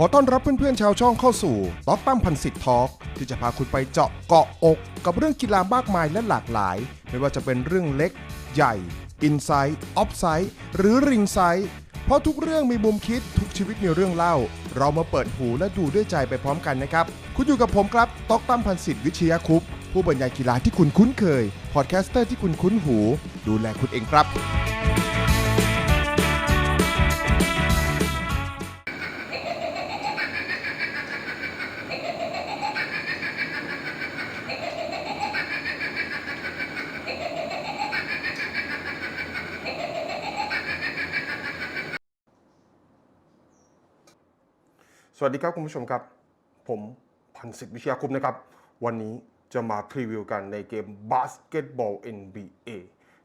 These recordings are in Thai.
ขอต้อนรับเพื่อนๆชาวช่องเข้าสู่ต๊อกตั้มพันสิทธิ์ทอล์กที่จะพาคุณไปเจาะเกาะอก กับเรื่องกีฬามากมายและหลากหลาย ไม่ว่าจะเป็นเรื่องเล็ก ใหญ่อินไซต์ออฟไซต์หรือริงไซต์เพราะทุกเรื่องมีมุมคิดทุกชีวิตมีเรื่องเล่า เรามาเปิดหูและดูด้วยใจไปพร้อมกันนะครับ คุณอยู่กับผมครับต๊อกตั้มพันสิทธิ์วิชยาคุปต์ผู้บรรยายกีฬาที่คุณคุ้นเคย พอดแคสเตอร์ที่คุณคุ้นหู ดูแลคุณเองครับ สวัสดีครับคุณผู้ชมครับ ผมพันศิษย์วิชยาคุปต์นะครับ วันนี้จะมาพรีวิวกันในเกมบาสเกตบอล NBA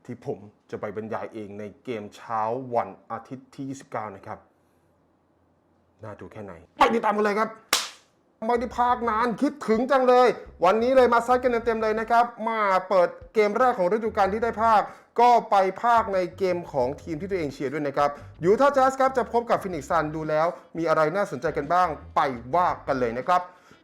ที่ผมจะไปบรรยายเองในเกมเช้าวันอาทิตย์ที่ 29 นะครับ น่าดูแค่ไหน ไปติดตามกันเลยครับ ไม่ได้พากนานคิดถึงจังเลย วันนี้เลยมาซัดกันเต็มๆเลยนะครับ มาเปิดเกมแรกของฤดูกาลที่ได้ภาค ก็ไปภาคในเกมของทีมที่ตัวเองเชียร์ด้วยนะครับยูทาห์แจ๊สครับจะพบกับฟินิกซ์ซันดูแล้ว มีอะไรน่าสนใจกันบ้างไปว่ากันเลยนะครับ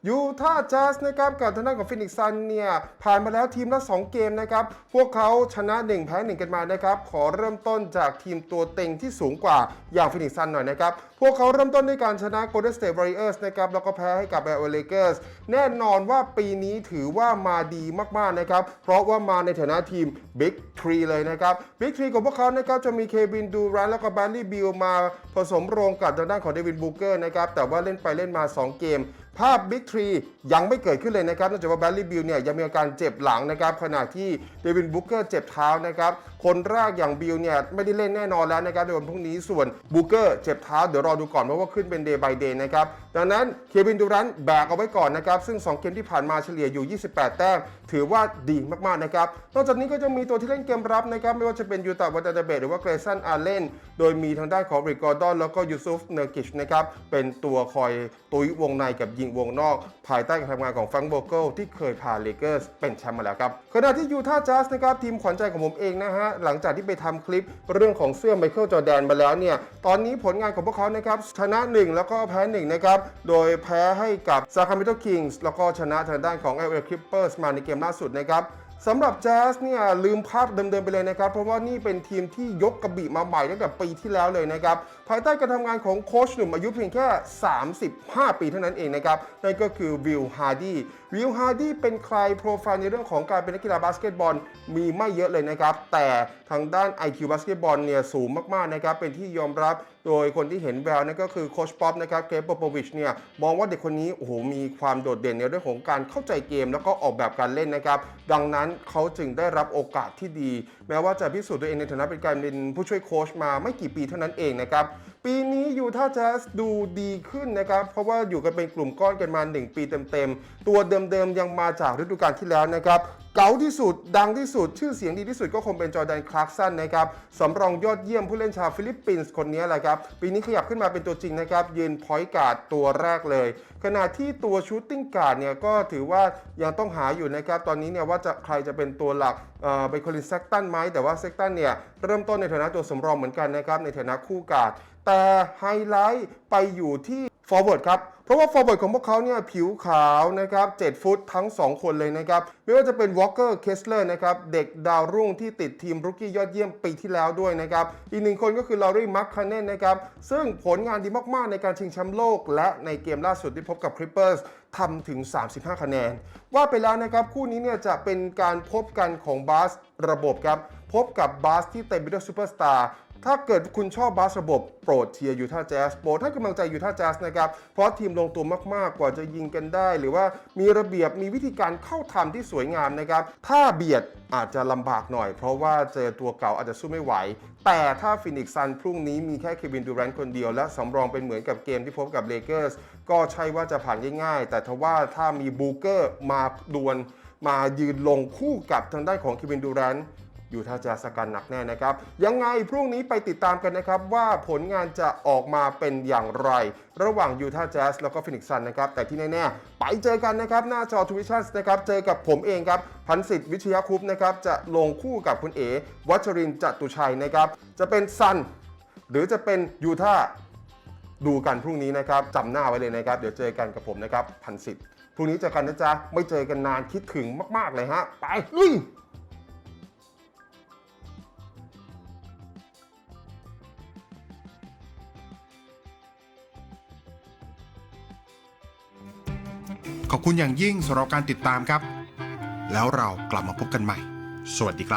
ยูทาห์แจ๊สนะครับกับทางด้านของฟินิกซ์ซันเนี่ยผ่านมาแล้วทีมละ 2 เกมนะครับ พวกเขาชนะ 1 แพ้ 1 กันมานะครับ ขอเริ่มต้นจากทีมตัวเต็งที่สูงกว่าอย่างฟินิกซ์ซันหน่อยนะครับ พวกเขาเริ่มต้นด้วยการชนะ Golden State Warriors นะครับ แล้วก็แพ้ให้กับ LA Lakers แน่นอนว่าปีนี้ถือว่ามาดีมากๆนะครับ เพราะว่ามาในฐานะทีม Big 3เลยนะครับ Big 3ของพวกเขานะครับจะมีเควินดูรันแล้วก็แบร l ลี่บิลมาผสมโรงกับทางด้านของเดวิดบูเกอร์นะครับแต่ว่าเล่นไปเล่นมา 2 เกม ภาพบิ๊กทรียังไม่เกิดขึ้นเลยนะครับเนื่องจากว่าแบลลี่บิลเนี่ยยังมีอาการเจ็บหลังนะครับขณะที่เดวินบุกเกอร์เจ็บเท้านะครับ คนแรกอย่างบิลเนี่ยไม่ได้เล่นแน่นอนแล้วนะครับในวันพรุ่งนี้ส่วนบูเกอร์เจ็บเท้าเดี๋ยวรอดูก่อนเพราะว่าขึ้นเป็น day by day นะครับดังนั้นเควินดูรันแบกเอาไว้ก่อนนะครับซึ่ง 2 เกมที่ผ่านมาเฉลี่ยอยู่ 28 แต้ม ถือว่าดีมากๆนะครับนอกจากนี้ก็จะมีตัวที่เล่นเกมรับนะครับไม่ว่าจะเป็นยูตาวัตเตเบตหรือว่าเกรซันอาร์เลนโดยมีทางด้านของริกอร์ดอนแล้วก็ยูซุฟเนอร์กิชนะครับเป็นตัวคอยตุยวงในกับยิงวงนอก ภายใต้การทำงานของฟรงโบเกิลที่เคยพาเลเกอร์สเป็นแชมป์มาแล้วครับขณะที่ยูทาห์แจ๊สนะครับทีมขวัญใจของผมเองนะฮะหลังจากที่ไปทำคลิปเรื่องของเสื้อไมเคิลจอแดนมาแล้วเนี่ย ตอนนี้ผลงานของพวกเขานะครับชนะ 1 แล้วก็แพ้1นะครับ โดยแพ้ให้กับซาคาเมโตคิงส์แล้วก็ชนะทางด้านของ LA Clippers มาในเกมล่าสุดนะครับ สำหรับแจ๊สเนี่ยลืมภาพเดิมๆไปเลยนะครับ เพราะว่านี่เป็นทีมที่ยกกระบี่มาใหม่ตั้งแต่ปีที่แล้วเลยนะครับ ภายใต้การทำงานของโค้ชหนุ่มอายุเพียงแค่ 35 ปีเท่านั้นเองนะครับ นั่นก็คือวิลฮาร์ดีวิลฮาร์ดีเป็นใครโปรไฟล์ในเรื่องของการเป็นนักกีฬาบาสเกตบอลมีไม่เยอะเลยนะครับ แต่ทางด้าน IQ บาสเกตบอลเนี่ยสูงมากๆนะครับเป็นที่ยอมรับ โดยคนที่เห็นแววนั่นก็คือโคชป๊อปนะครับเกรปโปวิชเนี่ยมองว่าเด็กคนนี้โอ้โหมีความโดดเด่นในเรื่องของการเข้าใจเกม แล้วก็ออกแบบการเล่นนะครับดังนั้นเขาจึงได้รับโอกาสที่ดี แม้ว่าจะพิสูจน์ตัวเองในฐานะเป็นการเป็นผู้ช่วยโค้ชมาไม่กี่ปีเท่านั้นเองนะครับปีนี้ยูท่าแจ๊สดูดีขึ้นนะครับเพราะว่าอยู่กันเป็นกลุ่มก้อนกันมา 1 ปีเต็มๆตัวเดิมๆยังมาจากฤดูกาลที่แล้วนะครับ เก๋าที่สุด ดังที่สุด ชื่อเสียงดีที่สุดก็คงเป็นจอร์แดนคลาร์กสันนะครับสำรองยอดเยี่ยมผู้เล่นชาวฟิลิปปินส์คนนี้แหละครับ ปีนี้ขยับขึ้นมาเป็นตัวจริงนะครับ ยืนพอยต์การ์ดตัวแรกเลย ขณะที่ตัวชูตติ้งการ์ดเนี่ยก็ถือว่ายังต้องหาอยู่นะครับ ตอนนี้เนี่ยว่าจะใครจะเป็นตัวหลักเอ่อเป็นคอลินแซกตันไหมแต่ว่าแซกตันเนี่ยเริ่มต้นในฐานะตัวสำรองเหมือนกันนะครับในฐานะคู่การ์ดแต่ไฮไลท์ไปอยู่ที่ forward ครับ เพราะว่า forward ของพวกเขาเนี่ยผิวขาวนะครับ 7 ฟุตทั้ง 2 คนเลยนะครับ ไม่ว่าจะเป็น Walker Kessler นะครับ เด็กดาวรุ่งที่ติดทีมรุกกี้ยอดเยี่ยมปีที่แล้วด้วยนะครับ อีกหนึ่งคนก็คือ Laurie m c c a n n e n นะครับ ซึ่งผลงานดีมาก ๆ ในการชิงแชมป์โลก และในเกมล่าสุดที่พบกับ Clippers ทำถึง 35 คะแนน ว่าไปแล้วนะครับ คู่นี้เนี่ยจะเป็นการพบกันของบาสระบบครับพบกับบาสที่เต็มไปด้วยซูเปอร์สตาร์ ถ้าเกิดคุณชอบบาสระบบโปรดเชียร์ยูทาแจ๊สโปรดให้กำลังใจยูทาแจ๊สนะครับ เพราะทีมลงตัวมากๆกว่าจะยิงกันได้ หรือว่ามีระเบียบมีวิธีการเข้าทำที่สวยงามนะครับ ถ้าเบียดอาจจะลำบากหน่อย เพราะว่าเจอตัวเก่าอาจจะสู้ไม่ไหว แต่ถ้าฟินิกซ์ซันพรุ่งนี้มีแค่เควินดูแรนต์คนเดียวและสำรองเป็นเหมือนกับเกมที่พบกับเลเกอร์สก็ใช่ว่าจะผ่านง่ายๆ แต่ทว่าถ้ามีบูเกอร์มาดวลมายืนลงคู่กับทางด้านของเควินดูแรนต์ อยู่ถ้าจะสกันหนักแน่นะครับ ยังไงพรุ่งนี้ไปติดตามกันนะครับว่าผลงานจะออกมาเป็นอย่างไร ระหว่างยูทาห์แจ๊สแล้วก็ฟินิกซันนะครับ แต่ที่แน่ๆ ไปเจอกันนะครับ หน้าจอทวิชั่นนะครับ เจอกับผมเองครับ พันสิทธิ์วิชยาคุปนะครับ จะลงคู่กับคุณเอ๋วัชรินจตุชัยนะครับ จะเป็นซัน หรือจะเป็นยูทาห์ดูกันพรุ่งนี้นะครับจำหน้าไว้เลยนะครับ เดี๋ยวเจอกันกับผมนะครับพันสิทธิ์พรุ่งนี้เจอกันนะจ๊ะไม่เจอกันนานคิดถึงมาก ๆเลยฮะไปลุย ขอบคุณอย่างยิ่งสำหรับการติดตามครับ แล้วเรากลับมาพบกันใหม่ สวัสดีครับ